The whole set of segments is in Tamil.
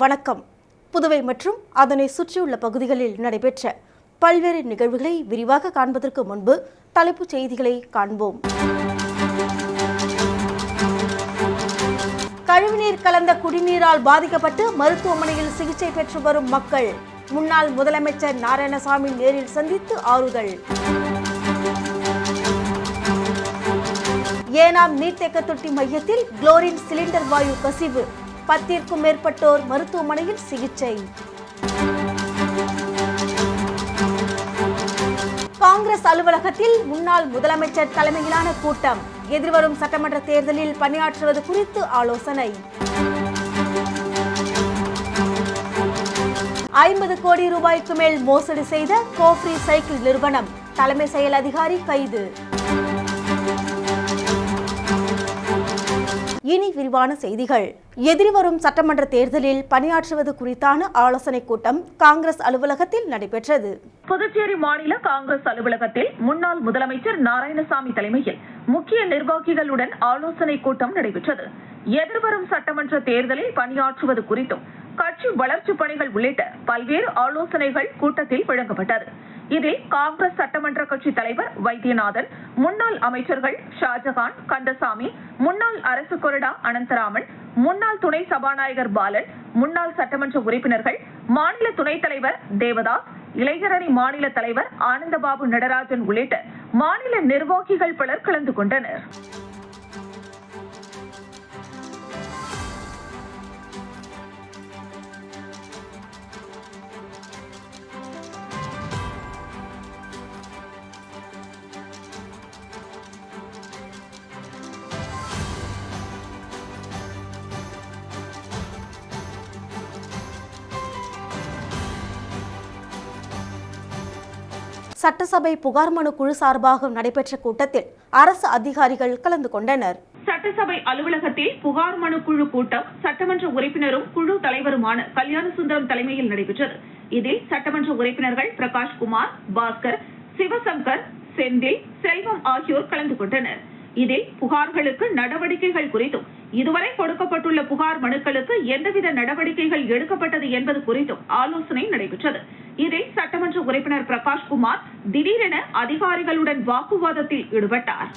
வணக்கம். புதுவை மற்றும் அதனை சுற்றியுள்ள பகுதிகளில் நடைபெற்ற பல்வேறு நிகழ்வுகளை விரிவாக காண்பதற்கு முன்பு தலைப்புச் செய்திகளை காண்போம். கழிவுநீர் கலந்த குடிநீரால் பாதிக்கப்பட்டு மருத்துவமனையில் சிகிச்சை பெற்று வரும் மக்கள் முன்னாள் முதலமைச்சர் நாராயணசாமி நேரில் சந்தித்து ஆறுதல். ஏனாம் நீர்த்தேக்க தொட்டி மையத்தில் குளோரின் சிலிண்டர் வாயு கசிவு பத்திற்கும் மேற்பட்டோர் மருத்துவமனையில் சிகிச்சை. காங்கிரஸ் அலுவலகத்தில் முன்னாள் முதலமைச்சர் தலைமையிலான கூட்டம். எதிர்வரும் சட்டமன்ற தேர்தலில் பணியாற்றுவது குறித்து ஆலோசனை. ஐம்பது கோடி ரூபாய்க்கு மேல் மோசடி செய்த கோஃப்ரி சைக்கிள் நிறுவனம். தலைமை செயல் அதிகாரி கைது. இனி விரிவான செய்திகள். எதிர்வரும் சட்டமன்ற தேர்தலில் பணியாற்றுவது குறித்தான ஆலோசனைக் கூட்டம் காங்கிரஸ் அலுவலகத்தில் நடைபெற்றது. புதுச்சேரி மாநில காங்கிரஸ் அலுவலகத்தில் முன்னாள் முதலமைச்சர் நாராயணசாமி தலைமையில் முக்கிய நிர்வாகிகளுடன் ஆலோசனை கூட்டம் நடைபெற்றது. எதிர்வரும் சட்டமன்ற தேர்தலில் பணியாற்றுவது குறித்தும் கட்சி வளர்ச்சிப் பணிகள் உள்ளிட்ட பல்வேறு ஆலோசனைகள் கூட்டத்தில் வழங்கப்பட்டது. இதில் காங்கிரஸ் சட்டமன்ற கட்சி தலைவர் வைத்தியநாதன் முன்னாள் அமைச்சர்கள் ஷாஜகான் கந்தசாமி முன்னாள் அரசு கொறடா அனந்தராமன் முன்னாள் துணை சபாநாயகர் பாலன் முன்னாள் சட்டமன்ற உறுப்பினர்கள் மாநில துணைத் தலைவர் தேவதாஸ் இளைஞரணி மாநில தலைவர் ஆனந்தபாபு நடராஜன் உள்ளிட்ட மாநில நிர்வாகிகள் பலர் கலந்து கொண்டனர். சட்டசபை புகார் மனு குழு சார்பாக நடைபெற்ற கூட்டத்தில் அரசு அதிகாரிகள் கலந்து கொண்டனர். சட்டசபை அலுவலகத்தில் புகார் மனு குழு கூட்டம் சட்டமன்ற உறுப்பினரும் குழு தலைவருமான கல்யாண சுந்தரம் தலைமையில் நடைபெற்றது. இதில் சட்டமன்ற உறுப்பினர்கள் பிரகாஷ்குமார் பாஸ்கர் சிவசங்கர் செந்தில் செல்வம் ஆகியோர் கலந்து கொண்டனர். இதில் புகார்களுக்கு நடவடிக்கைகள் குறித்தும் இதுவரை கொடுக்கப்பட்டுள்ள புகார் மனுக்களுக்கு எந்தவித நடவடிக்கைகள் எடுக்கப்பட்டது என்பது குறித்தும் ஆலோசனை நடைபெற்றது. இதில் சட்டமன்ற உறுப்பினர் பிரகாஷ் குமார் திடீரென அதிகாரிகளுடன் வாக்குவாதத்தில் ஈடுபட்டார்.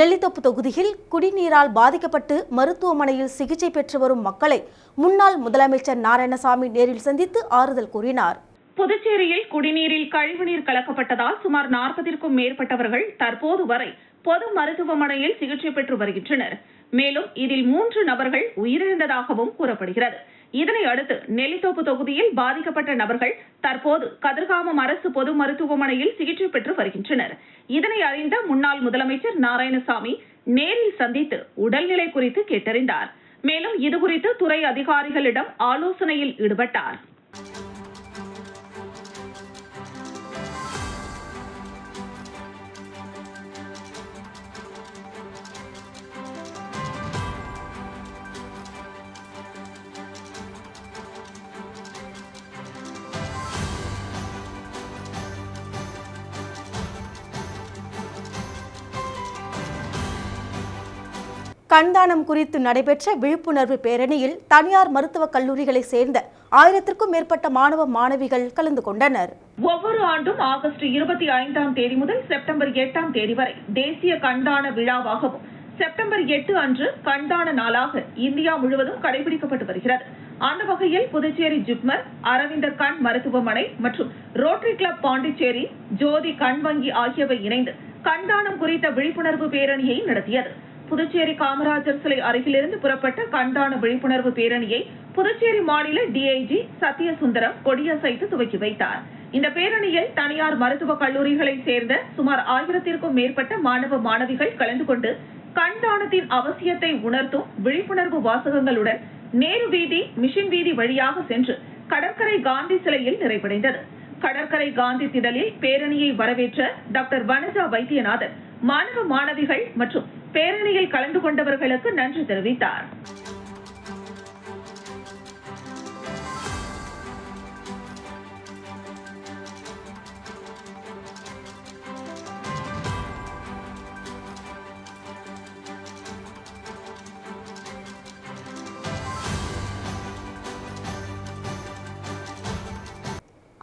நெல்லித்தோப்பு தொகுதியில் குடிநீரால் பாதிக்கப்பட்டு மருத்துவமனையில் சிகிச்சை பெற்று வரும் மக்களை முன்னாள் முதலமைச்சர் நாராயணசாமி நேரில் சந்தித்து ஆறுதல் கூறினார். புதுச்சேரியில் குடிநீரில் கழிவுநீர் கலக்கப்பட்டதால் சுமார் நாற்பதிற்கும் மேற்பட்டவர்கள் தற்போது வரை பொது மருத்துவமனையில் சிகிச்சை பெற்று வருகின்றனர். மேலும் இதில் மூன்று நபர்கள் உயிரிழந்ததாகவும் கூறப்படுகிறது. இதனை அடுத்து நெல்லித்தோப்பு தொகுதியில் பாதிக்கப்பட்ட நபர்கள் தற்போது கதிர்காமம் அரசு பொது மருத்துவமனையில் சிகிச்சை பெற்று வருகின்றனர். இதனை அறிந்த முன்னாள் முதலமைச்சர் நாராயணசாமி நேரில் சந்தித்து உடல்நிலை குறித்து கேட்டறிந்தார். மேலும் இதுகுறித்து துறை அதிகாரிகளிடம் ஆலோசனையில் ஈடுபட்டார். கண்தானம் குறித்து நடைபெற்ற விழிப்புணர்வு பேரணியில் தனியார் மருத்துவக் கல்லூரிகளைச் சேர்ந்த ஆயிரத்திற்கும் மேற்பட்ட மாணவ மாணவிகள் கலந்து கொண்டனர். ஒவ்வொரு ஆண்டும் ஆகஸ்ட் இருபத்தி ஐந்தாம் தேதி முதல் செப்டம்பர் எட்டாம் தேதி வரை தேசிய கண்தான விழாவாகவும் செப்டம்பர் எட்டு அன்று கண்தான நாளாக இந்தியா முழுவதும் கடைபிடிக்கப்பட்டு வருகிறது. அந்த வகையில் புதுச்சேரி ஜிப்மர் அரவிந்தர் கண் மருத்துவமனை மற்றும் ரோட்டரி கிளப் பாண்டிச்சேரி ஜோதி கண் வங்கி ஆகியவை இணைந்து கண்தானம் குறித்த விழிப்புணர்வு பேரணியை நடத்தியது. புதுச்சேரி காமராஜர் சிலை அருகிலிருந்து புறப்பட்ட கண்தான விழிப்புணர்வு பேரணியை புதுச்சேரி மாநில டிஐஜி சத்யசுந்தரம் கொடியசைத்து துவக்கி வைத்தார். இந்த பேரணியில் தனியார் மருத்துவக் கல்லூரிகளைச் சேர்ந்த சுமார் ஆயிரத்திற்கும் மேற்பட்ட மாணவ மாணவிகள் கலந்து கொண்டு கண்தானத்தின் அவசியத்தை உணர்த்தும் விழிப்புணர்வு வாசகங்களுடன் நேரு வீதி மிஷின் வீதி வழியாக சென்று கடற்கரை காந்தி சிலையில் நிறைவடைந்தது. கடற்கரை காந்தி திடலில் பேரணியை வரவேற்ற டாக்டர் வனஜா வைத்தியநாதன் மாணவ மாணவிகள் மற்றும் பேரணியில் கலந்து கொண்டவர்களுக்கு நன்றி தெரிவித்தார்.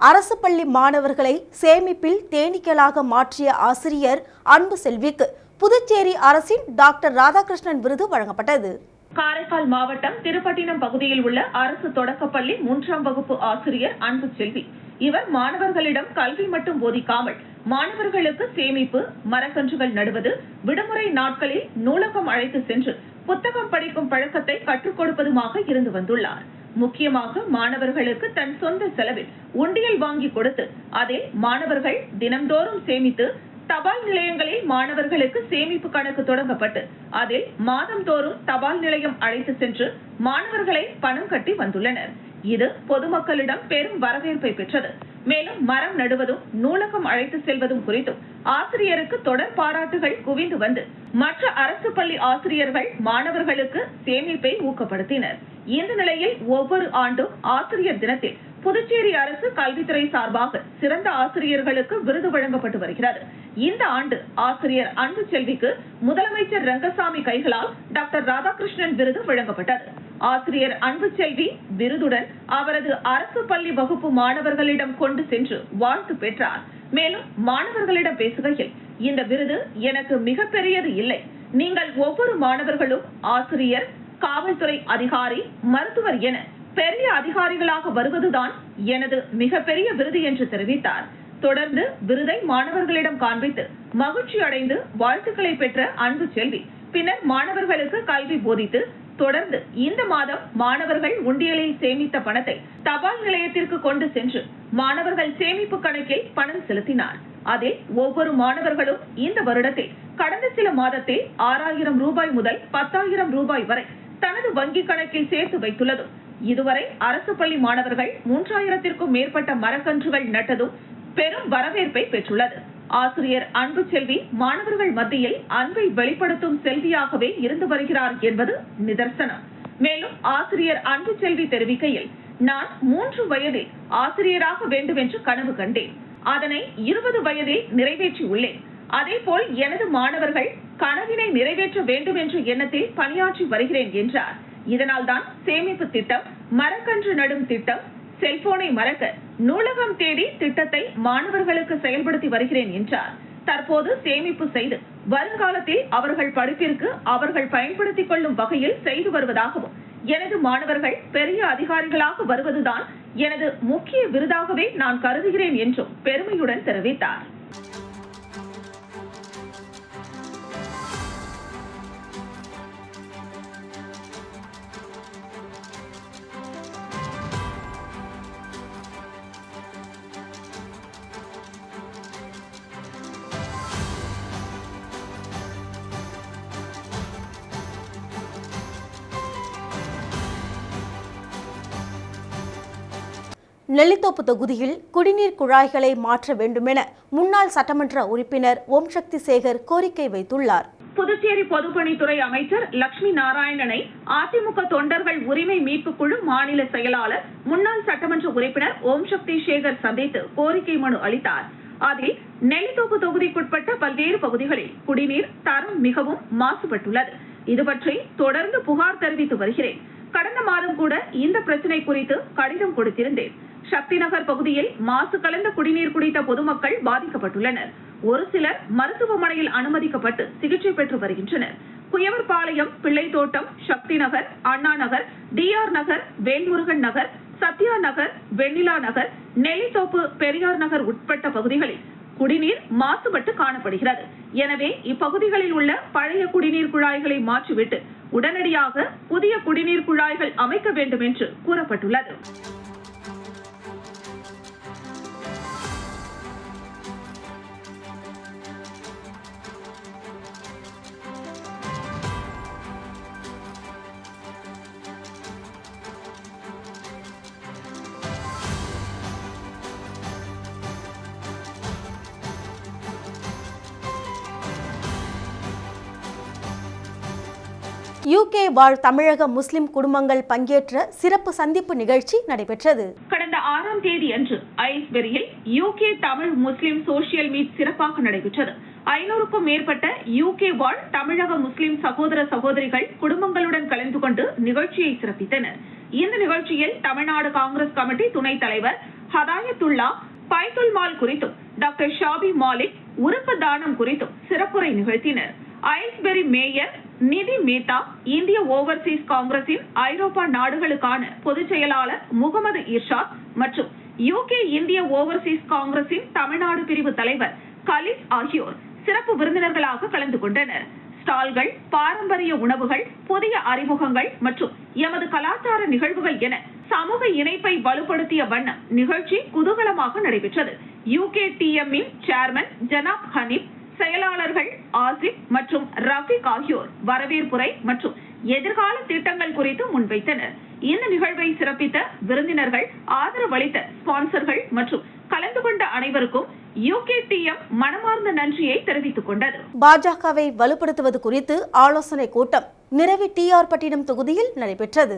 அரசு பள்ளி மாணவர்களை சேமிப்பில் தேனீக்களாக மாற்றிய ஆசிரியர் அன்பு செல்விக்கு புதுச்சேரி அரசின் டாக்டர் ராதாகிருஷ்ணன் விருது வழங்கப்பட்டது. காரைக்கால் மாவட்டம் திருப்பட்டினம் பகுதியில் உள்ள அரசு தொடக்கப்பள்ளி மூன்றாம் வகுப்பு ஆசிரியர் அன்பு செல்வி. இவர் மாணவர்களிடம் கல்வி மட்டும் போதிக்காமல் மாணவர்களுக்கு சேமிப்பு மரக்கன்றுகள் நடுவது விடுமுறை நாட்களில் நூலகம் அழைத்து சென்று புத்தகம் படிக்கும் பழக்கத்தை கற்றுக் கொடுப்பதுமாக இருந்து வந்துள்ளார். முக்கியமாக மாணவர்களுக்கு தன் சொந்த செலவில் உண்டியல் வாங்கி கொடுத்து அதில் மாணவர்கள் தினம்தோறும் சேமித்து தபால் நிலையங்களில் மாணவர்களுக்கு சேமிப்பு கணக்கு தொடங்கப்பட்டு அதில் மாதந்தோறும் தபால் நிலையம் அழைத்து சென்று மாணவர்களை பணம் கட்டி வந்துள்ளனர். இது பொதுமக்களிடம் பெரும் வரவேற்பை பெற்றது. மேலும் மரம் நடுவதும் நூலகம் அழைத்து செல்வதும் குறித்தும் ஆசிரியருக்கு தொடர் பாராட்டுகள் குவிந்து வந்து மற்ற அரசு பள்ளி ஆசிரியர்கள் மாணவர்களுக்கு சேமிப்பை ஊக்கப்படுத்தினர். இந்த நிலையில் ஒவ்வொரு ஆண்டும் ஆசிரியர் தினத்தில் புதுச்சேரி அரசு கல்வித்துறை சார்பாக சிறந்த ஆசிரியர்களுக்கு விருது வழங்கப்பட்டு வருகிறது. இந்த ஆண்டு ஆசிரியர் அன்பு செல்விக்கு முதலமைச்சர் ரங்கசாமி கைகளால் டாக்டர் ராதாகிருஷ்ணன் விருது வழங்கப்பட்டது. ஆசிரியர் அன்பு செல்வி விருதுடன் அவரது அரசு பள்ளி வகுப்பு மாணவர்களிடம் கொண்டு சென்று வாழ்த்து பெற்றார். மேலும் மாணவர்களிடம் பேசுகையில் இந்த விருது எனக்கு மிகப்பெரியது இல்லை. நீங்கள் ஒவ்வொரு மாணவர்களும் ஆசிரியர் காவல்துறை அதிகாரி மருத்துவர் என பெரிய அதிகாரிகளாக வருவதுதான் எனது மிகப்பெரிய விருது என்று தெரிவித்தார். தொடர்ந்து விருதை மாணவர்களிடம் காண்பித்து மகிழ்ச்சி அடைந்து வாழ்த்துக்களை பெற்ற அன்பு செல்வி பின்னர் மாணவர்களுக்கு கல்வி போதித்து தொடர்ந்து இந்த மாதம் மாணவர்கள் உண்டியலில் சேமித்த பணத்தை தபால் நிலையத்திற்கு கொண்டு சென்று மாணவர்கள் சேமிப்பு கணக்கில் பணம் செலுத்தினார். அதில் ஒவ்வொரு மாணவர்களும் இந்த வருடத்தில் கடந்த சில மாதத்தில் ஆறாயிரம் ரூபாய் முதல் பத்தாயிரம் ரூபாய் வரை தனது வங்கி கணக்கில் சேர்த்து வைத்துள்ளதும் இதுவரை அரசு பள்ளி மாணவர்கள் மூன்றாயிரத்திற்கும் மேற்பட்ட மரக்கன்றுகள் நட்டதும் பெரும் வரவேற்பை பெற்றுள்ளது. ஆசிரியர் அன்பு செல்வி மாணவர்கள் மத்தியில் அன்பை வெளிப்படுத்தும் செல்வியாகவே இருந்து வருகிறார் என்பது நிதர்சனம். மேலும் ஆசிரியர் அன்பு செல்வி தெரிவிக்கையில் நான் மூன்று வயதில் ஆசிரியராக வேண்டும் என்று கனவு கண்டேன். அதனை இருபது வயதில் நிறைவேற்றியுள்ளேன் அதேபோல் எனது மாணவர்கள் கனவினை நிறைவேற்ற வேண்டும் என்ற எண்ணத்தில் பணியாற்றி வருகிறேன் என்றார். இதனால்தான் சேமிப்பு திட்டம் மரக்கன்று நடும் திட்டம் செல்போனை மறக்க நூலகம் தேடி திட்டத்தை மாணவர்களுக்கு செயல்படுத்தி வருகிறேன் என்றார். தற்போது சேமிப்பு செய்து வருங்காலத்தில் அவர்கள் படிப்பிற்கு அவர்கள் பயன்படுத்திக் கொள்ளும் வகையில் செய்து வருவதாகவும் எனது மாணவர்கள் பெரிய அதிகாரிகளாக வருவதுதான் எனது முக்கிய விருதாகவே நான் கருதுகிறேன் என்றும் பெருமையுடன் தெரிவித்தார். நெல்லித்தோப்பு தொகுதியில் குடிநீர் குழாய்களை மாற்ற வேண்டுமென முன்னாள் சட்டமன்ற உறுப்பினர் ஓம் சக்தி சேகர் கோரிக்கை வைத்துள்ளார். புதுச்சேரி பொதுப்பணித்துறை அமைச்சர் லட்சுமி நாராயணனை அதிமுக தொண்டர்கள் உரிமை மீட்பு குழு மாநில செயலாளர் முன்னாள் சட்டமன்ற உறுப்பினர் ஓம் சக்தி சேகர் சந்தித்து கோரிக்கை மனு அளித்தார். அதில் நெல்லித்தோப்பு தொகுதிக்குட்பட்ட பல்வேறு பகுதிகளில் குடிநீர் தரம் மிகவும் மாசுபட்டுள்ளது. இது பற்றி தொடர்ந்து புகார் தெரிவித்து வருகிறேன். கடந்த மாதம் கூட இந்த பிரச்சனை குறித்து கடிதம் கொடுத்திருந்தேன். சக்தி நகர் பகுதியில் மாசு கலந்த குடிநீர் குடித்த பொதுமக்கள் பாதிக்கப்பட்டுள்ளனர். ஒரு சிலர் மருத்துவமனையில் அனுமதிக்கப்பட்டு சிகிச்சை பெற்று வருகின்றனர். குயவர்பாளையம் பிள்ளைத்தோட்டம் சக்தி நகர் அண்ணா நகர் டிஆர் நகர் வேல்முருகன் நகர் சத்யா நகர் வெண்ணிலா நகர் நெல்லித்தோப்பு பெரியார் நகர் உட்பட்ட பகுதிகளில் குடிநீர் மாசுபட்டு காணப்படுகிறது. எனவே இப்பகுதிகளில் உள்ள பழைய குடிநீர் குழாய்களை மாற்றிவிட்டு உடனடியாக புதிய குடிநீர் குழாய்கள் அமைக்க வேண்டும் என்று கூறப்பட்டுள்ளது. யூகே வாழ் தமிழக முஸ்லிம் குடும்பங்கள் பங்கேற்ற சிறப்பு சந்திப்பு நிகழ்ச்சி நடைபெற்றது. கடந்த ஆறாம் தேதி அன்று ஐஸ்பெரியில் UK Tamil Muslim social meet சிறப்பாக நடைபெற்றது. ஐநூறுக்கும் மேற்பட்ட யூகே வாழ் தமிழக முஸ்லிம் சகோதர சகோதரிகள் குடும்பங்களுடன் கலந்து கொண்டு நிகழ்ச்சியை சிறப்பித்தனர். இந்த நிகழ்ச்சியில் தமிழ்நாடு காங்கிரஸ் கமிட்டி துணைத் தலைவர் ஹதாயத்துல்லா பைத்துல் மால் குறித்தும் டாக்டர் ஷாபி மாலிக் உறுப்பு தானம் குறித்தும் சிறப்புரை நிகழ்த்தினர். ஐஸ்பெரி மேயர் நிதி மேத்தா இந்திய ஓவர்சீஸ் காங்கிரசின் ஐரோப்பா நாடுகளுக்கான பொதுச் செயலாளர் முகமது இர்ஷாத் மற்றும் யூகே இந்திய ஓவர்சீஸ் காங்கிரசின் தமிழ்நாடு பிரிவு தலைவர் கலித் ஆகியோர் சிறப்பு விருந்தினர்களாக கலந்து கொண்டனர். ஸ்டால்கள் பாரம்பரிய உணவுகள் புதிய அறிமுகங்கள் மற்றும் எமது கலாச்சார நிகழ்வுகள் என சமூக இணைப்பை வலுப்படுத்திய வண்ணம் நிகழ்ச்சி குதூகலமாக நடைபெற்றது. யூகே டிஎம் சேர்மன் ஜனாப் ஹனீப் செயலாளர்கள் ஆசிப் மற்றும் ரஃபீக் ஆகியோர் வரவேற்புரை மற்றும் எதிர்கால திட்டங்கள் குறித்து முன்வைத்தனர். இந்த நிகழ்வை சிறப்பித்த விருந்தினர்கள் ஆதரவளித்த ஸ்பான்சர்கள் மற்றும் கலந்து கொண்ட அனைவருக்கும் யூகே டிஎம் மனமார்ந்த நன்றியை தெரிவித்துக் கொண்டது. பாஜகவை வலுப்படுத்துவது குறித்து ஆலோசனை கூட்டம் நிரவி டிஆர் பட்டினம் தொகுதியில் நடைபெற்றது.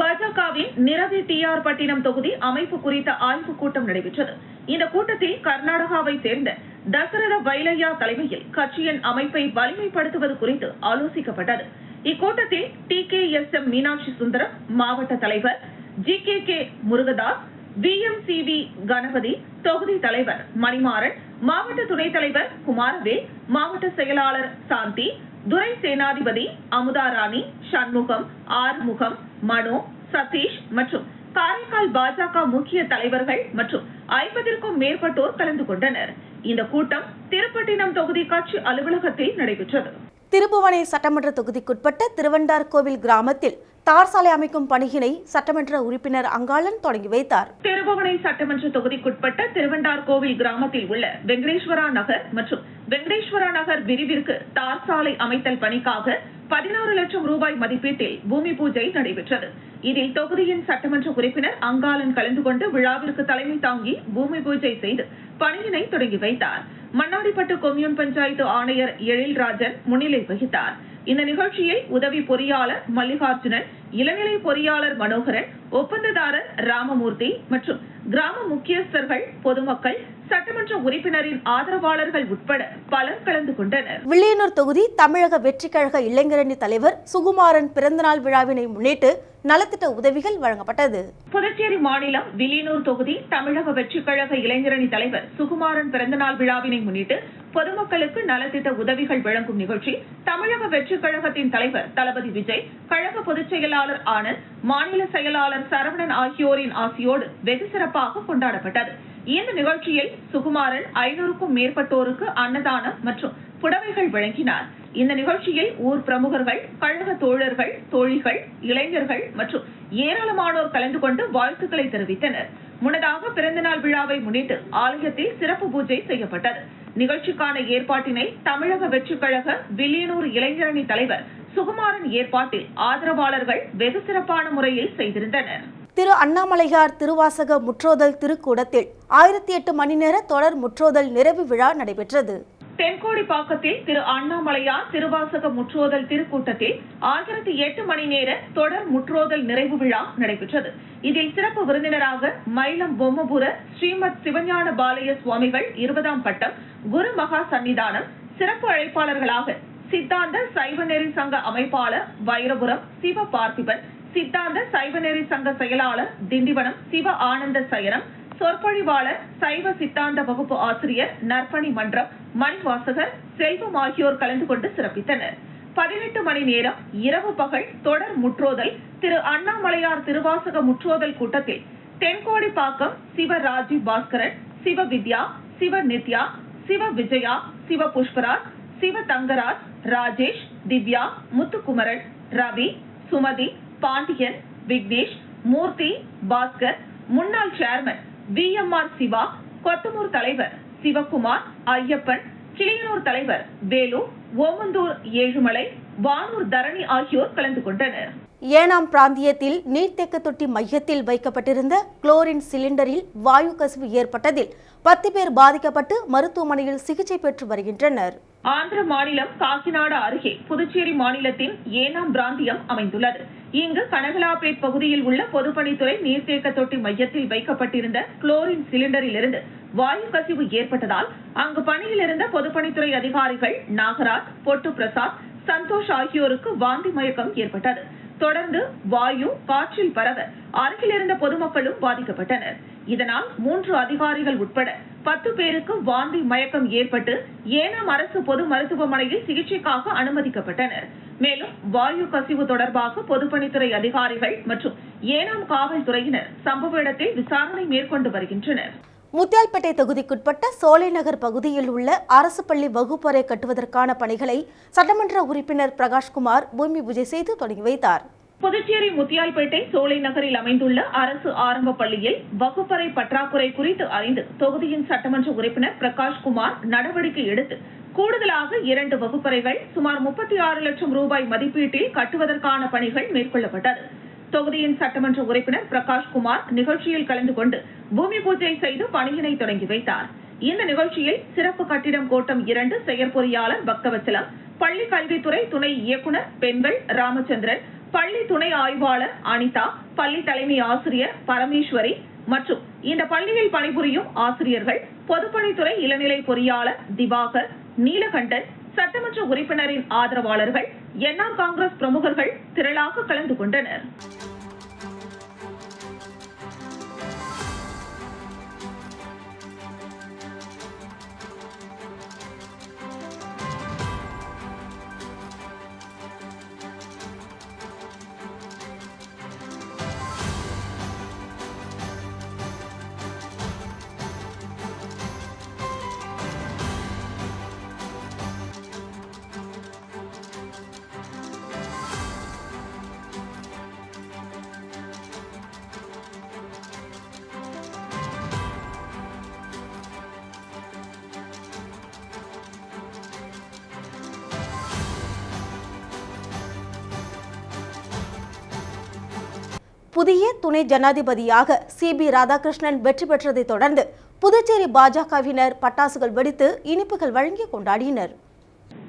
பாஜகவின் நிரவி டிஆர் பட்டினம் தொகுதி அமைப்பு குறித்த ஆய்வுக் கூட்டம் நடைபெற்றது. இந்த கூட்டத்தில் கர்நாடகாவை சேர்ந்த தசரத வைலையா தலைமையில் கட்சியின் அமைப்பை வலிமைப்படுத்துவது குறித்து ஆலோசிக்கப்பட்டது. இக்கூட்டத்தில் T K S M Meenakshi Sundaram மாவட்ட தலைவர் G K K Murugadas V M C V Ganapathi தொகுதி தலைவர் மணிமாறன் மாவட்ட துணைத் தலைவர் குமாரவேல் மாவட்ட செயலாளர் சாந்தி துரை சேனாதிபதி அமுதாராணி சண்முகம் ஆறுமுகம் மனோ சதீஷ் மற்றும் காரைக்கால் பாஜக முக்கிய தலைவர்கள் மற்றும் ஐம்பதிற்கும் மேற்பட்டோர் கலந்து கொண்டனர். இந்த கூட்டம் திருப்பட்டினம் தொகுதி கட்சி அலுவலகத்தில் நடைபெற்றது. திருப்புவனை சட்டமன்ற தொகுதிக்குட்பட்ட திருவண்டார் கோவில் கிராமத்தில் தார் சாலை அமைக்கும் பணியினை சட்டமன்ற உறுப்பினர் அங்காளன் தொடங்கி வைத்தார். திருபுவனை சட்டமன்ற தொகுதிக்குட்பட்ட திருவண்டார் கோவில் கிராமத்தில் உள்ள வெங்கடேஸ்வரா நகர் மற்றும் வெங்கடேஸ்வரா நகர் விரிவிற்கு தார் சாலை அமைத்தல் பணிக்காக பதினாறு லட்சம் ரூபாய் மதிப்பீட்டில் பூமி பூஜை நடைபெற்றது. இதில் தொகுதியின் சட்டமன்ற உறுப்பினர் அங்காளன் கலந்து கொண்டு விழாவிற்கு தலைமை தாங்கி பூமி பூஜை செய்து பணியினை தொடங்கி வைத்தார். மண்ணாடிப்பட்டு கொம்யூன் பஞ்சாயத்து ஆணையர் எழில்ராஜன் முன்னிலை வகித்தார். இந்த நிகழ்ச்சியை உதவி பொறியாளர் மல்லிகார்ஜுனன் இளநிலை பொறியாளர் மனோகரன் ஒப்பந்ததாரர் ராமமூர்த்தி மற்றும் கிராம முக்கியஸ்தர்கள் பொதுமக்கள் சட்டமன்ற உறுப்பினரின் ஆதரவாளர்கள் உட்பட பலர் கலந்து கொண்டனர். வில்லியனூர் தொகுதி தமிழக வெற்றிக் கழக இளைஞரணி தலைவர் சுகுமாரன் பிறந்தநாள் விழாவினை முன்னிட்டு நலத்திட்ட உதவிகள் வழங்கப்பட்டது. புதுச்சேரி மாநிலம் வில்லியனூர் தொகுதி தமிழக வெற்றிக் கழக இளைஞரணி தலைவர் சுகுமாரன் பிறந்தநாள் விழாவினை முன்னிட்டு பொதுமக்களுக்கு நலத்திட்ட உதவிகள் வழங்கும் நிகழ்ச்சி தமிழக வெற்றிக் கழகத்தின் தலைவர் தளபதி விஜய் கழக பொதுச் செயலாளர் ஆனந்த் மாநில செயலாளர் சரவணன் ஆகியோரின் ஆசியோடு வெகு சிறப்பாக கொண்டாடப்பட்டது. இந்த நிகழ்ச்சியில் சுகுமாரன் ஐநூறுக்கும் மேற்பட்டோருக்கு அன்னதானம் மற்றும் புடவைகள் வழங்கினார். இந்த நிகழ்ச்சியில் ஊர் பிரமுகர்கள் கழக தோழர்கள் தோழிகள் இளைஞர்கள் மற்றும் ஏராளமானோர் கலந்து கொண்டு வாழ்த்துக்களை தெரிவித்தனர். முன்னதாக பிறந்தநாள் விழாவை முன்னிட்டு ஆலயத்தில் சிறப்பு பூஜை செய்யப்பட்டது. நிகழ்ச்சிக்கான ஏற்பாட்டினை தமிழக வெற்றிக் கழக வில்லியனூர் இளைஞரணி தலைவர் சுகுமாரன் ஏற்பாட்டில் ஆதரவாளர்கள் வெகு சிறப்பான முறையில் செய்திருந்தனர். திரு அண்ணாமலையார் திருவாசக முற்றோதல் திருக்கூடத்தில் ஆயிரத்தி எட்டு மணி நேர தொடர் முற்றோதல் நிறைவு விழா நடைபெற்றது. தென்கோடிப்பாக்கத்தில் திரு அண்ணாமலையார் திருவாசக முற்றோதல் திருக்கூட்டத்தில் ஆயிரத்தி எட்டு மணி நேர தொடர் முற்றோதல் நிறைவு விழா நடைபெற்றது. இதில் சிறப்பு விருந்தினராக மயிலம் பொம்மபுர ஸ்ரீமத் சிவஞான பாலய சுவாமிகள் இருபதாம் பட்டம் குரு மகா சன்னிதானம் சிறப்பு அழைப்பாளர்களாக சித்தாந்த சைவநெறி சங்க அமைப்பாளர் வைரபுரம் சிவ பார்த்திபன் சித்தாந்த சைவநெறி சங்க செயலாளர் திண்டிவனம் சிவ ஆனந்த சயனம் சொற்பொழிவாளர் சைவ சித்தாந்த வகுப்பு ஆசிரியர் நற்பணி மன்றம் மணிவாசகர் செல்வம் ஆகியோர் கலந்து கொண்டு சிறப்பித்தனர். பதினெட்டு மணி நேரம் இரவு பகல் தொடர் முற்றோதல் திரு அண்ணாமலையார் திருவாசக முற்றோதல் கூட்டத்தில் தென்கோடிப்பாக்கம் சிவ ராஜீவ் பாஸ்கரன் சிவ வித்யா சிவ நித்யா சிவ விஜயா சிவ புஷ்பராஜ் சிவ தங்கராஜ் ராஜேஷ் திவ்யா முத்துக்குமரன் ரவி சுமதி பாண்டியன் விக்னேஷ் மூர்த்தி பாஸ்கர் முன்னாள் chairman V M R Siva Kothamur தலைவர் சிவகுமார் ஐயப்பன் கிளியனூர் தலைவர் வேலு ஓமந்தூர் ஏழுமலை வானூர் தரணி ஆகியோர் கலந்து கொண்டனர். ஏனாம் பிராந்தியத்தில் நீர்த்தேக்க தொட்டி மையத்தில் வைக்கப்பட்டிருந்த குளோரின் சிலிண்டரில் வாயு கசிவு ஏற்பட்டதில் பத்து பேர் பாதிக்கப்பட்டு மருத்துவமனையில் சிகிச்சை பெற்று வருகின்றனர். ஆந்திர மாநிலம் காக்கிநாடா அருகே புதுச்சேரி மாநிலத்தின் ஏனாம் பிராந்தியம் அமைந்துள்ளது. இங்கு கனகலாபேட் பகுதியில் உள்ள பொதுப்பணித்துறை நீர்த்தேக்க தொட்டி மையத்தில் வைக்கப்பட்டிருந்த குளோரின் சிலிண்டரில் இருந்து வாயு கசிவு ஏற்பட்டதால் அங்கு பணியில் இருந்த பொதுப்பணித்துறை அதிகாரிகள் நாகராஜ் பொட்டு பிரசாத் சந்தோஷ் ஆகியோருக்கு வாந்தி மயக்கம் ஏற்பட்டது. தொடர்ந்து வாயு காற்றில் பரவ அருகில் இருந்த பொதுமக்களும் பாதிக்கப்பட்டனர். இதனால் மூன்று அதிகாரிகள் உட்பட பத்து பேருக்கு வாந்தி மயக்கம் ஏற்பட்டு ஏனாம் அரசு பொது மருத்துவமனையில் சிகிச்சைக்காக அனுமதிக்கப்பட்டனர். மேலும் வாயு கசிவு தொடர்பாக பொதுப்பணித்துறை அதிகாரிகள் மற்றும் ஏனாம் காவல்துறையினர் சம்பவ இடத்தில் விசாரணை மேற்கொண்டு வருகின்றனர். முத்தியால்பேட்டை தொகுதிக்குட்பட்ட சோலைநகர் பகுதியில் உள்ள அரசு பள்ளி வகுப்பறை கட்டுவதற்கான பணிகளை சட்டமன்ற உறுப்பினர் பிரகாஷ்குமார் பூமி பூஜை செய்து தொடங்கி வைத்தார். புதுச்சேரி முத்தியால்பேட்டை சோலை நகரில் அமைந்துள்ள அரசு ஆரம்ப பள்ளியில் வகுப்பறை பற்றாக்குறை குறித்து அறிந்து தொகுதியின் சட்டமன்ற உறுப்பினர் பிரகாஷ்குமார் நடவடிக்கை எடுத்து கூடுதலாக இரண்டு வகுப்பறைகள் சுமார் முப்பத்தி ஆறு லட்சம் ரூபாய் மதிப்பீட்டில் கட்டுவதற்கான பணிகள் மேற்கொள்ளப்பட்டது. தொகுதியின் சட்டமன்ற உறுப்பினர் பிரகாஷ்குமார் நிகழ்ச்சியில் கலந்து கொண்டு பூமி பூஜை செய்து பணியினை தொடங்கி வைத்தார். இந்த நிகழ்ச்சியில் சிறப்பு கட்டிடம் கோட்டம் இரண்டு செயற்பொறியாளர் பக்தவச்சலம் பள்ளி கல்வித்துறை துணை இயக்குனர் பெண்கள் ராமச்சந்திரன் பள்ளி துணை ஆய்வாளர் அனிதா பள்ளி தலைமை ஆசிரியர் பரமேஸ்வரி மற்றும் இந்த பள்ளியில் பணிபுரியும் ஆசிரியர்கள் பொதுப்பணித்துறை இளநிலை பொறியாளர் திவாகர் நீலகண்டன் சட்டமன்ற உறுப்பினரின் ஆதரவாளர்கள் என்ஆர் காங்கிரஸ் பிரமுகர்கள் திரளாக கலந்து கொண்டனர். புதிய துணை ஜனாதிபதியாக சிபி ராதாகிருஷ்ணன் வெற்றி பெற்றதைத் தொடர்ந்து புதுச்சேரி பாஜகவினர் பட்டாசுகள் வெடித்து இனிப்புகள் வழங்கி கொண்டாடினர்.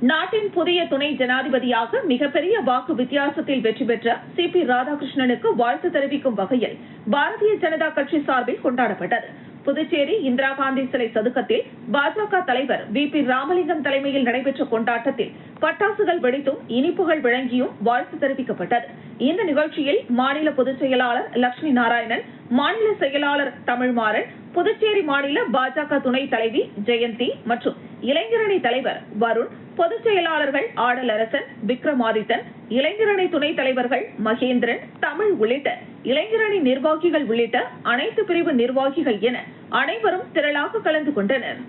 நாட்டின் புதிய துணை ஜனாதிபதியாக மிகப்பெரிய வாக்கு வித்தியாசத்தில் வெற்றி பெற்ற சி. பி. ராதாகிருஷ்ணனுக்கு வாழ்த்து தெரிவிக்கும் வகையில் பாரதிய ஜனதா கட்சி சார்பில் கொண்டாடப்பட்டது. புதுச்சேரி இந்திரா காந்தி சிலை சதுக்கத்தில் பாஜக தலைவர் வி பி ராமலிங்கம் தலைமையில் நடைபெற்ற கொண்டாட்டத்தில் பட்டாசுகள் வெடித்தும் இனிப்புகள் வழங்கியும் வாழ்த்து தெரிவிக்கப்பட்டது. இந்த நிகழ்ச்சியில் மாநில பொதுச் செயலாளர் லட்சுமி நாராயணன் மாநில செயலாளர் தமிழ்மாறன் புதுச்சேரி மாநில பாஜக துணைத் தலைவி ஜெயந்தி மற்றும் இளைஞரணி தலைவர் வருண் பொதுச் செயலாளர்கள் ஆடலரசன் விக்ரமாதித்தன் இளைஞரணி துணைத் தலைவர்கள் மகேந்திரன் தமிழ் உள்ளிட்ட இளைஞரணி நிர்வாகிகள் உள்ளிட்ட அனைத்து பிரிவு நிர்வாகிகள் என அனைவரும் திரளாக கலந்து கொண்டனர்.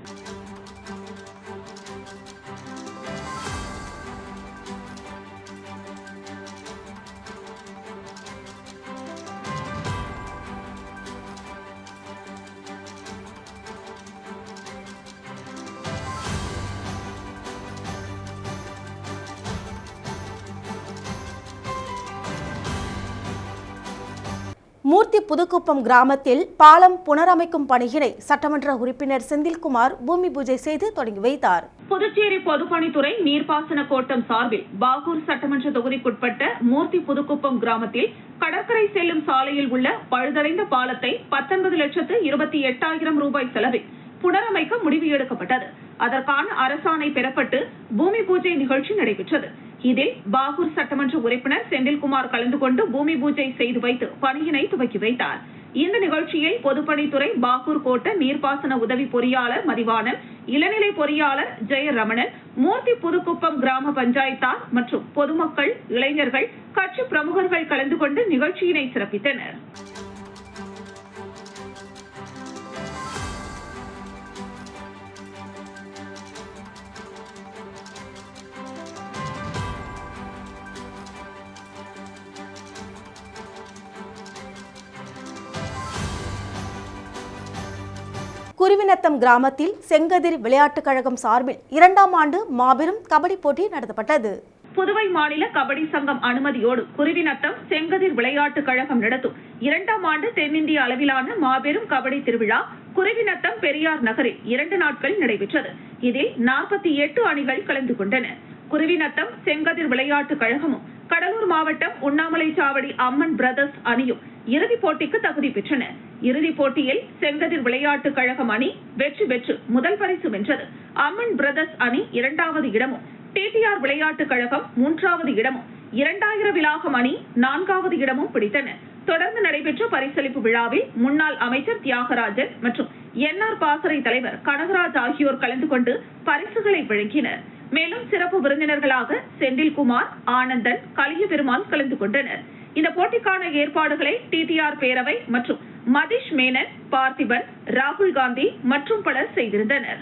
மூர்த்தி புதுக்குப்பம் கிராமத்தில் பாலம் புனரமைக்கும் பணியினை சட்டமன்ற உறுப்பினர் செந்தில்குமார் பூமி பூஜை செய்து தொடங்கி வைத்தார். புதுச்சேரி பொதுப்பணித்துறை நீர்ப்பாசன கோட்டம் சார்பில் பாகூர் சட்டமன்ற தொகுதிக்குட்பட்ட மூர்த்தி புதுக்குப்பம் கிராமத்தில் கடற்கரை செல்லும் சாலையில் உள்ள பழுதடைந்த பாலத்தை பத்தொன்பது லட்சத்து இருபத்தி எட்டாயிரம் ரூபாய் செலவில் புனரமைக்க முடிவு எடுக்கப்பட்டது. அதற்கான அரசாணை பெறப்பட்டு பூமி பூஜை நிகழ்ச்சி நடைபெற்றது. இதில் பாகூர் சட்டமன்ற உறுப்பினர் செந்தில்குமார் கலந்து கொண்டு பூமி பூஜை செய்து வைத்து பணியினை துவக்கி வைத்தார். இந்த நிகழ்ச்சியில் பொதுப்பணித்துறை பாகூர் கோட்ட நீர்ப்பாசன உதவி பொறியாளர் மதிவாணன் இளநிலை பொறியாளர் ஜெயரமணன் மூர்த்தி புதுக்குப்பம் கிராம பஞ்சாயத்தார் மற்றும் பொதுமக்கள் இளைஞர்கள் கட்சி பிரமுகர்கள் கலந்து கொண்டு நிகழ்ச்சியினை சிறப்பித்தனர். குருவினத்தம் கிராமத்தில் செங்கதிர் விளையாட்டுக் கழகம் சார்பில் இரண்டாம் ஆண்டு மாபெரும் கபடி போட்டி நடத்தப்பட்டது. புதுவை மாநில கபடி சங்கம் அனுமதியோடு குருவிநத்தம் செங்கதிர் விளையாட்டுக் கழகம் நடத்தும் இரண்டாம் ஆண்டு தென்னிந்திய அளவிலான மாபெரும் கபடி திருவிழா குருவிநத்தம் பெரியார் நகரில் இரண்டு நாட்கள் நடைபெற்றது. இதில் நாற்பத்தி எட்டு அணிகள் கலந்து கொண்டன. குருவிநத்தம் செங்கதிர் விளையாட்டுக் கழகமும் கடலூர் மாவட்டம் உண்ணாமலை சாவடி அம்மன் பிரதர்ஸ் அணியும் இறுதிப் போட்டிக்கு தகுதி பெற்றன. இறுதிப் போட்டியில் செங்கதிர் விளையாட்டுக் கழகம் அணி வெற்றி பெற்று முதல் பரிசு வென்றது. அம்மன் பிரதர்ஸ் அணி இரண்டாவது இடமும் டிடிஆர் விளையாட்டுக் கழகம் மூன்றாவது இடமும் இரண்டாயிர விலாகம் அணி நான்காவது இடமும் பிடித்தன. தொடர்ந்து நடைபெற்ற பரிசளிப்பு விழாவில் முன்னாள் அமைச்சர் தியாகராஜன் மற்றும் என்ஆர் பாசறை தலைவர் கனகராஜ் ஆகியோர் கலந்து கொண்டு பரிசுகளை வழங்கினர் மேலும் சிறப்பு விருந்தினர்களாக செந்தில்குமார் ஆனந்தன் கலிய பெருமாள் கலந்து கொண்டனர். இந்த போட்டிக்கான ஏற்பாடுகளை டிடிஆர் பேரவை மற்றும் மதிஷ் மேனன் பார்த்திபன் ராகுல் காந்தி மற்றும் பலர் செய்திருந்தனர்.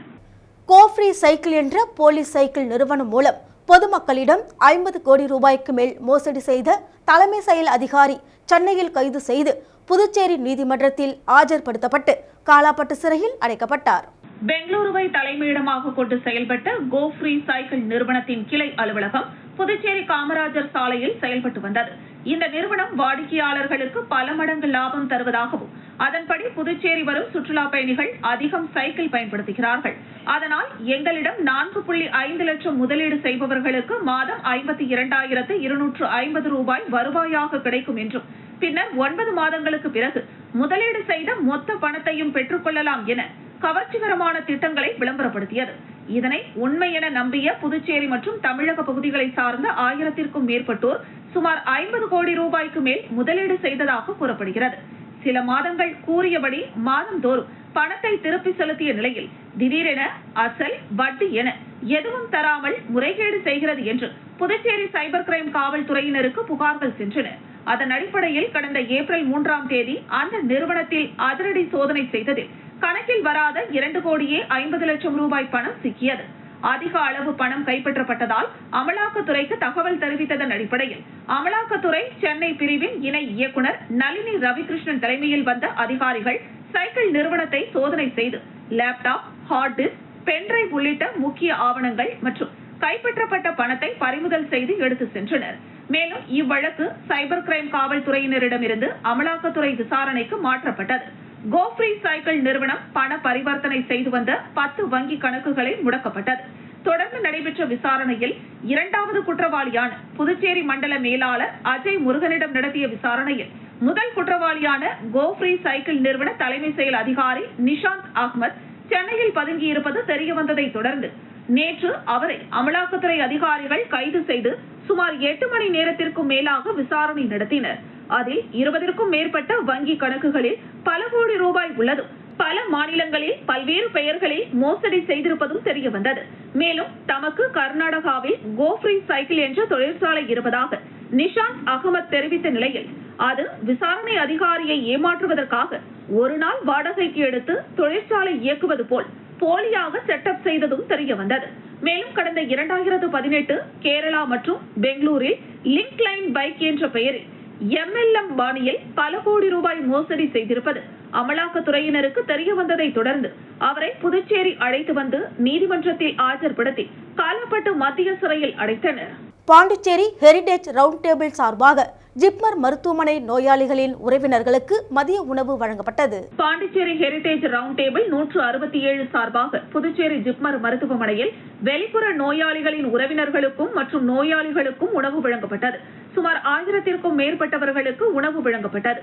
கோஃப்ரி சைக்கிள் என்ற போலி சைக்கிள் நிறுவனம் மூலம் பொதுமக்களிடம் ஐம்பது கோடி ரூபாய்க்கு மேல் மோசடி செய்த தலைமை செயல் அதிகாரி சென்னையில் கைது செய்து புதுச்சேரி நீதிமன்றத்தில் ஆஜர்படுத்தப்பட்டு காலாப்பட்டு சிறையில் அடைக்கப்பட்டார். பெங்களூருவை தலைமையிடமாக கொண்டு செயல்பட்ட கோ ஃப்ரீ சைக்கிள் நிறுவனத்தின் கிளை அலுவலகம் புதுச்சேரி காமராஜர் சாலையில் செயல்பட்டு வந்தது. இந்த நிறுவனம் வாடிக்கையாளர்களுக்கு பல மடங்கு லாபம் தருவதாகவும் அதன்படி புதுச்சேரி வரும் சுற்றுலா பயணிகள் அதிகம் சைக்கிள் பயன்படுத்துகிறார்கள். அதனால் எங்களிடம் நான்கு புள்ளி ஐந்து லட்சம் முதலீடு செய்பவர்களுக்கு மாதம் ஐம்பத்தி இரண்டாயிரத்து இருநூற்று ஐம்பது ரூபாய் வருவாயாக கிடைக்கும் என்றும் பின்னர் ஒன்பது மாதங்களுக்கு பிறகு முதலீடு செய்த மொத்த பணத்தையும் பெற்றுக்கொள்ளலாம் என கவர்ச்சிகரமான திட்டங்களை விளம்பரப்படுத்தியது. இதனை உண்மை என நம்பிய புதுச்சேரி மற்றும் தமிழக பகுதிகளை சார்ந்த ஆயிரத்திற்கும் மேற்பட்டோர் சுமார் ஐம்பது கோடி ரூபாய்க்கு மேல் முதலீடு செய்ததாக கூறப்படுகிறது. சில மாதங்கள் கூறியபடி மாதந்தோறும் பணத்தை திருப்பி செலுத்திய நிலையில் திடீரென அசல் வட்டி என எதுவும் தராமல் முறைகேடு செய்கிறது என்று புதுச்சேரி சைபர் கிரைம் காவல்துறையினருக்கு புகார்கள் சென்றன. அதன் அடிப்படையில் கடந்த ஏப்ரல் மூன்றாம் தேதி அந்த நிறுவனத்தில் அதிரடி சோதனை செய்ததில் கணக்கில் வராத இரண்டு கோடியே ஐம்பது லட்சம் ரூபாய் பணம் சிக்கியது. அதிக அளவு பணம் கைப்பற்றப்பட்டதால் அமலாக்கத்துறைக்கு தகவல் தெரிவித்ததன் அடிப்படையில் அமலாக்கத்துறை சென்னை பிரிவின் இணை இயக்குனர் நளினி ரவிகிருஷ்ணன் தலைமையில் வந்த அதிகாரிகள் சைக்கிள் நிறுவனத்தை சோதனை செய்து லேப்டாப் ஹார்ட் டிஸ்க் பென்டிரைவ் உள்ளிட்ட முக்கிய ஆவணங்கள் மற்றும் கைப்பற்றப்பட்ட பணத்தை பறிமுதல் செய்து எடுத்து சென்றனர். மேலும் இவ்வழக்கு சைபர் கிரைம் காவல்துறையினரிடமிருந்து அமலாக்கத்துறை விசாரணைக்கு மாற்றப்பட்டது. கோஃப்ரி சைக்கிள் நிறுவனம் பண பரிவர்த்தனை செய்து வந்த பத்து வங்கி கணக்குகளை முடக்கப்பட்டது. தொடர்ந்து நடைபெற்ற விசாரணையில் இரண்டாவது குற்றவாளியான புதுச்சேரி மண்டல மேலாளர் அஜய் முருகனிடம் நடத்திய விசாரணையில் முதல் குற்றவாளியான கோஃப்ரி சைக்கிள் நிறுவன தலைமை செயல் அதிகாரி நிஷாந்த் அகமது சென்னையில் பதுங்கியிருப்பது தெரியவந்ததை தொடர்ந்து நேற்று அவரை அமலாக்கத்துறை அதிகாரிகள் கைது செய்து சுமார் எட்டு மணி நேரத்திற்கும் மேலாக விசாரணை நடத்தினர். அதில் இருபதற்கும் மேற்பட்ட வங்கி கணக்குகளில் பல கோடி ரூபாய் உள்ளதும் பல மாநிலங்களில் பல்வேறு பெயர்களில் மோசடி செய்திருப்பதும் தெரிய வந்தது. மேலும் தமக்கு கர்நாடகாவில் கோஃப்ரி சைக்கிள் என்ற தொழிற்சாலை இருப்பதாக நிஷாந்த் அகமது தெரிவித்த நிலையில் அது விசாரணை அதிகாரியை ஏமாற்றுவதற்காக ஒரு நாள் வாடகைக்கு எடுத்து தொழிற்சாலை இயக்குவது போல் போலியாக செட்டப் செய்ததும் தெரிய வந்தது. மேலும் கடந்த இரண்டாயிரத்து பதினெட்டு கேரளா மற்றும் பெங்களூரில் லிங்க் லைன் பைக் என்ற பெயரில் எம்எல்எம் பாணியில் பல கோடி ரூபாய் மோசடி செய்திருப்பது அமலாக்கத்துறையினருக்கு தெரிய வந்ததை தொடர்ந்து அவரை புதுச்சேரி அழைத்து வந்து நீதிமன்றத்தில் ஆஜர்படுத்தி காலப்பட்டு மத்திய சிறையில் அடைத்தனர். பாண்டிச்சேரி ஹெரிடேஜ் ரவுண்ட் டேபிள் சார்பாக ஜிப்மர் மருத்துவமனை நோயாளிகளின் உறவினர்களுக்கு மதிய உணவு வழங்கப்பட்டது. பாண்டிச்சேரி ஹெரிடேஜ் ரவுண்ட் டேபிள் நூற்று அறுபத்தி ஏழு சார்பாக புதுச்சேரி ஜிப்மர் மருத்துவமனையில் வெளிப்புற நோயாளிகளின் உறவினர்களுக்கும் மற்றும் நோயாளிகளுக்கும் உணவு வழங்கப்பட்டது. சுமார் ஆயிரத்திற்கும் மேற்பட்டவர்களுக்கு உணவு வழங்கப்பட்டது.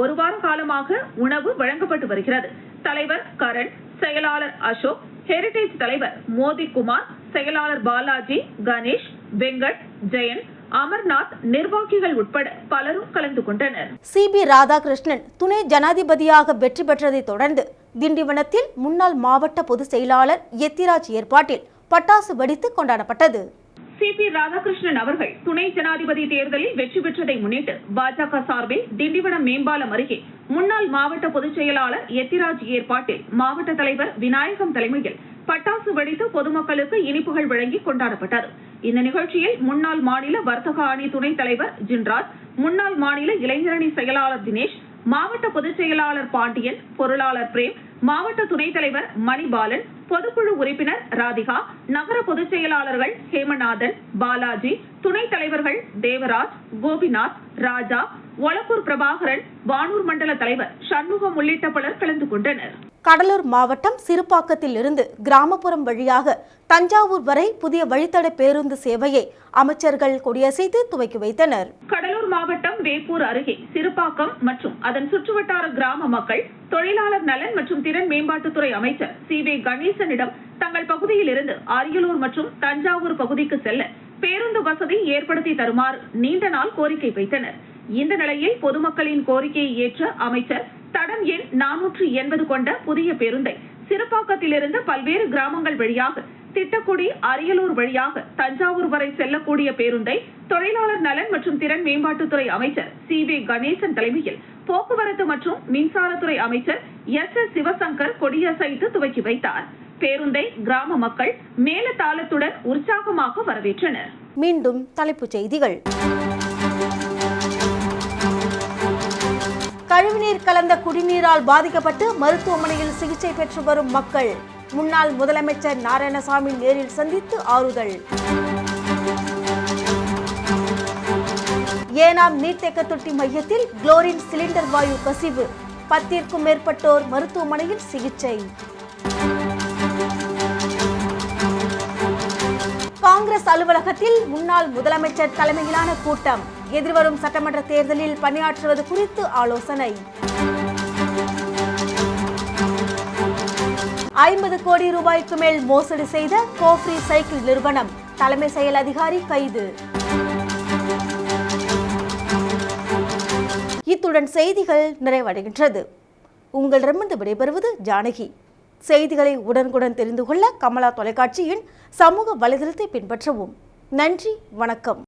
ஒரு வார காலமாக உணவு வழங்கப்பட்டு வருகிறது. தலைவர் கரண் செயலாளர் அசோக் ஹெரிடேஜ் தலைவர் மோதி குமார் செயலாளர் பாலாஜி கணேஷ் வெங்கட் ஜெயன் அமர்நாத் நிர்வாகிகள் உட்பட பலரும் கலந்து கொண்டனர். சிபி ராதாகிருஷ்ணன் துணை ஜனாதிபதியாக வெற்றி பெற்றதைத் தொடர்ந்து திண்டிவனத்தில் முன்னாள் மாவட்ட பொதுச் செயலாளர் எத்திராஜ் ஏற்பாட்டில் பட்டாசு வெடித்து கொண்டாடப்பட்டது. சிபி ராதாகிருஷ்ணன் அவர்கள் துணை ஜனாதிபதி தேர்தலில் வெற்றி பெற்றதை முன்னிட்டு பாஜக சார்பில் திண்டிவனம் மேம்பாலம் அருகே முன்னாள் மாவட்ட பொதுச் செயலாளர் எத்திராஜ் ஏற்பாட்டில் மாவட்ட தலைவர் விநாயகம் தலைமையில் பட்டாசு வெடித்து பொதுமக்களுக்கு இனிப்புகள் வழங்கி கொண்டாடப்பட்டது. இந்த நிகழ்ச்சியில் முன்னாள் மாநில வர்த்தக அணி துணைத் தலைவர் ஜின்ராஜ் முன்னாள் மாநில இளைஞரணி செயலாளர் தினேஷ் மாவட்ட பொதுச் செயலாளர் பாண்டியன் பொருளாளர் பிரேம் மாவட்ட துணைத் தலைவர் மணிபாலன் பொதுக்குழு உறுப்பினர் ராதிகா நகர பொதுச் செயலாளர்கள் ஹேமநாதன் பாலாஜி துணைத் தலைவர்கள் தேவராஜ் கோபிநாத் ராஜா ஒலப்பூர் பிரபாகரன் வானூர் மண்டல தலைவர் சண்முகம் உள்ளிட்ட பலர் கலந்து கொண்டனர். கடலூர் மாவட்டம் சிறுபாக்கத்தில் இருந்து கிராமப்புறம் வழியாக தஞ்சாவூர் வரை புதிய வழித்தட பேருந்து சேவையை அமைச்சர்கள் கொடியசைத்து துவக்கி வைத்தனர். கடலூர் மாவட்டம் வேப்பூர் அருகே சிறுபாக்கம் மற்றும் அதன் சுற்றுவட்டார கிராம மக்கள் தொழிலாளர் நலன் மற்றும் திறன் மேம்பாட்டுத்துறை அமைச்சர் சி வே கணேசனிடம் தங்கள் பகுதியில் இருந்து அரியலூர் மற்றும் தஞ்சாவூர் பகுதிக்கு செல்ல பேருந்து வசதி ஏற்படுத்தி தருமாறு நீண்ட நாள் கோரிக்கை வைத்தனர். இந்த நிலையில் பொதுமக்களின் கோரிக்கையை ஏற்ற அமைச்சர் தடம் எண் நானூற்று எண்பது கொண்ட புதிய பேருந்தை சிறுபாக்கத்திலிருந்து பல்வேறு கிராமங்கள் வழியாக திட்டக்குடி அரியலூர் வழியாக தஞ்சாவூர் வரை செல்லக்கூடிய பேருந்தை தொழிலாளர் நலன் மற்றும் திறன் மேம்பாட்டுத்துறை அமைச்சர் சி வே கணேசன் தலைமையில் போக்குவரத்து மற்றும் மின்சாரத்துறை அமைச்சர் எஸ் எஸ் சிவசங்கர் கொடியசைத்து துவக்கி வைத்தார். பேருந்தை கிராம மக்கள் மேலதாளத்துடன் உற்சாகமாக வரவேற்றனர். மீண்டும் தலைப்புச் செய்திகள். கழிவுநீர் கலந்த குடிநீரால் பாதிக்கப்பட்டு மருத்துவமனையில் சிகிச்சை பெற்று வரும் மக்கள். முன்னாள் முதலமைச்சர் நாராயணசாமி நேரில் சந்தித்து ஆறுதல். ஏனாம் நீர்த்தேக்க தொட்டி மையத்தில் குளோரின் சிலிண்டர் வாயு கசிவு. பத்திற்கும் மேற்பட்டோர் மருத்துவமனையில் சிகிச்சை. காங்கிரஸ் அலுவலகத்தில் முன்னாள் முதலமைச்சர் தலைமையிலான கூட்டம். எதிர்வரும் சட்டமன்ற தேர்தலில் பணியாற்றுவது குறித்து ஆலோசனை. ஐம்பது கோடி ரூபாய்க்கு மேல் மோசடி செய்த கோஃப்ரி சைக்கிள் நிறுவனம். தலைமை செயல் அதிகாரி கைது. இத்துடன் செய்திகள் நிறைவடைகின்றது. உங்களிடமிருந்து விடைபெறுவது ஜானகி. செய்திகளை உடனுக்குடன் தெரிந்து கொள்ள கமலா தொலைக்காட்சியின் சமூக வலைதளத்தை பின்பற்றவும். நன்றி வணக்கம்.